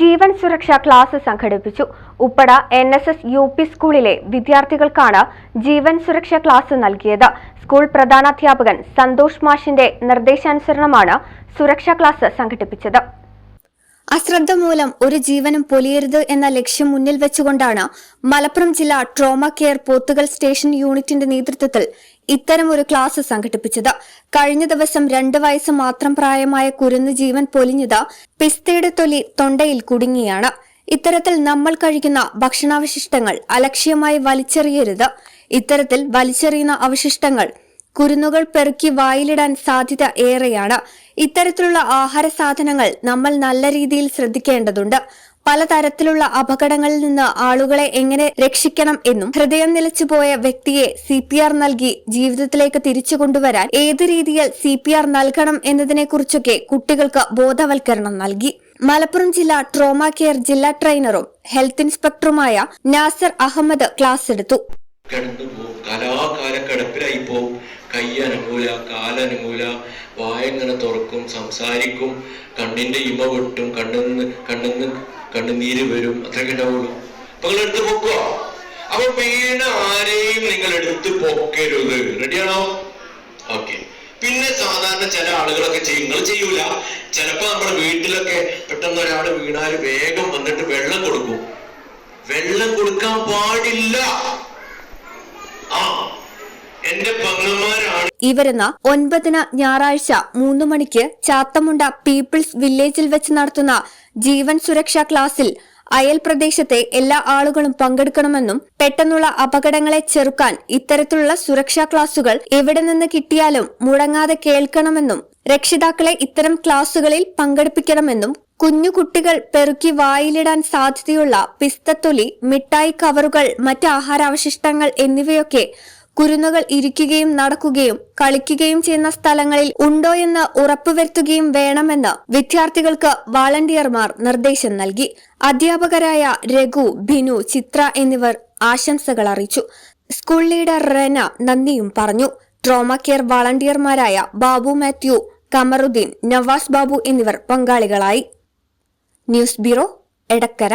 ജീവൻ സുരക്ഷാ ക്ലാസ് സംഘടിപ്പിച്ചു. Uppada N S S U P സ്കൂളിലെ വിദ്യാർത്ഥികൾക്കാണ് ജീവൻ സുരക്ഷാ ക്ലാസ് നൽകിയത്. സ്കൂൾ പ്രധാനാധ്യാപകൻ സന്തോഷ് മാഷിന്റെ നിർദ്ദേശാനുസരണമാണ് സുരക്ഷാ ക്ലാസ് സംഘടിപ്പിച്ചത്. അശ്രദ്ധ മൂലം ഒരു ജീവനും പൊലിയരുത് എന്ന ലക്ഷ്യം മുന്നിൽ വെച്ചുകൊണ്ടാണ് മലപ്പുറം ജില്ലാ ട്രോമ കെയർ പോത്തുകൽ സ്റ്റേഷൻ യൂണിറ്റിന്റെ നേതൃത്വത്തിൽ ഇത്തരം ഒരു ക്ലാസ് സംഘടിപ്പിച്ചത്. കഴിഞ്ഞ ദിവസം രണ്ട് വയസ്സ് മാത്രം പ്രായമായ കുരുന്ന് ജീവൻ പൊലിഞ്ഞത് പിസ്തയുടെ തൊലി തൊണ്ടയിൽ കുടുങ്ങിയാണ്. ഇത്തരത്തിൽ നമ്മൾ കഴിക്കുന്ന ഭക്ഷണാവശിഷ്ടങ്ങൾ അലക്ഷ്യമായി വലിച്ചെറിയരുത്. ഇത്തരത്തിൽ വലിച്ചെറിയുന്ന അവശിഷ്ടങ്ങൾ കുരുന്നുകൾ പെറുക്കി വായിലിടാൻ സാധ്യത ഏറെയാണ്. ഇത്തരത്തിലുള്ള ആഹാര സാധനങ്ങൾ നമ്മൾ നല്ല രീതിയിൽ ശ്രദ്ധിക്കേണ്ടതുണ്ട്. പലതരത്തിലുള്ള അപകടങ്ങളിൽ നിന്ന് ആളുകളെ എങ്ങനെ രക്ഷിക്കണം എന്നും ഹൃദയം നിലച്ചുപോയ വ്യക്തിയെ സി പി ആർ നൽകി ജീവിതത്തിലേക്ക് തിരിച്ചു കൊണ്ടുവരാൻ ഏത് രീതിയിൽ സി പി ആർ നൽകണം എന്നതിനെക്കുറിച്ചൊക്കെ കുട്ടികൾക്ക് ബോധവൽക്കരണം നൽകി. മലപ്പുറം ജില്ലാ ട്രോമ കെയർ ജില്ലാ ട്രെയിനറും ഹെൽത്ത് ഇൻസ്പെക്ടറുമായ നാസർ അഹമ്മദ് ക്ലാസ് എടുത്തു. കൈ അനങ്ങൂല കാലനങ്ങൂല വായങ്ങനെ തുറക്കും സംസാരിക്കും കണ്ണിന്റെ ഇമ വെട്ടും കണ്ണിന്ന് കണ്ണിന്ന് കണ്ണുനീര് വരും അത്രയൊക്കെ ഉണ്ടാവുള്ളൂ. അപ്പൊ നിങ്ങൾ എടുത്ത് പൊക്കോ. അപ്പൊ വീണ ആരെയും നിങ്ങൾ എടുത്ത് പൊക്കരുത്. റെഡിയാണോ ഓക്കെ പിന്നെ സാധാരണ ചില ആളുകളൊക്കെ ചെയ്യും. നിങ്ങൾ ചെയ്യൂല. ചിലപ്പോ നമ്മുടെ വീട്ടിലൊക്കെ പെട്ടെന്ന് ഒരാൾ വീണാൽ വേഗം വന്നിട്ട് വെള്ളം കൊടുക്കും. വെള്ളം കൊടുക്കാൻ പാടില്ല. ഇവരെന്ന ഒൻപതിന് ഞായറാഴ്ച മൂന്ന് മണിക്ക് ചാത്തമുണ്ട പീപ്പിൾസ് വില്ലേജിൽ വെച്ച് നടത്തുന്ന ജീവൻ സുരക്ഷാ ക്ലാസിൽ അയൽ പ്രദേശത്തെ എല്ലാ ആളുകളും പങ്കെടുക്കണമെന്നും പെട്ടെന്നുള്ള അപകടങ്ങളെ ചെറുക്കാൻ ഇത്തരത്തിലുള്ള സുരക്ഷാ ക്ലാസുകൾ എവിടെ നിന്ന് കിട്ടിയാലും മുടങ്ങാതെ കേൾക്കണമെന്നും രക്ഷിതാക്കളെ ഇത്തരം ക്ലാസുകളിൽ പങ്കെടുപ്പിക്കണമെന്നും കുഞ്ഞു കുട്ടികൾ പെറുക്കി വായിലിടാൻ സാധ്യതയുള്ള പിസ്തത്തൊലി മിഠായി കവറുകൾ മറ്റ് ആഹാരാവശിഷ്ടങ്ങൾ എന്നിവയൊക്കെ കുരുന്നുകൾ ഇരിക്കുകയും നടക്കുകയും കളിക്കുകയും ചെയ്യുന്ന സ്ഥലങ്ങളിൽ ഉണ്ടോ എന്ന് ഉറപ്പുവരുത്തുകയും വേണമെന്ന് വിദ്യാർത്ഥികൾക്ക് വാളണ്ടിയർമാർ നിർദ്ദേശം നൽകി. അധ്യാപകരായ രഘു ബിനു ചിത്ര എന്നിവർ ആശംസകൾ അറിയിച്ചു. സ്കൂൾ ലീഡർ റെന നന്ദിയും പറഞ്ഞു. ട്രോമ കെയർ വാളണ്ടിയർമാരായ ബാബു മാത്യു കമറുദ്ദീൻ നവാസ് ബാബു എന്നിവർ പങ്കാളികളായി. News bureau Edakkara.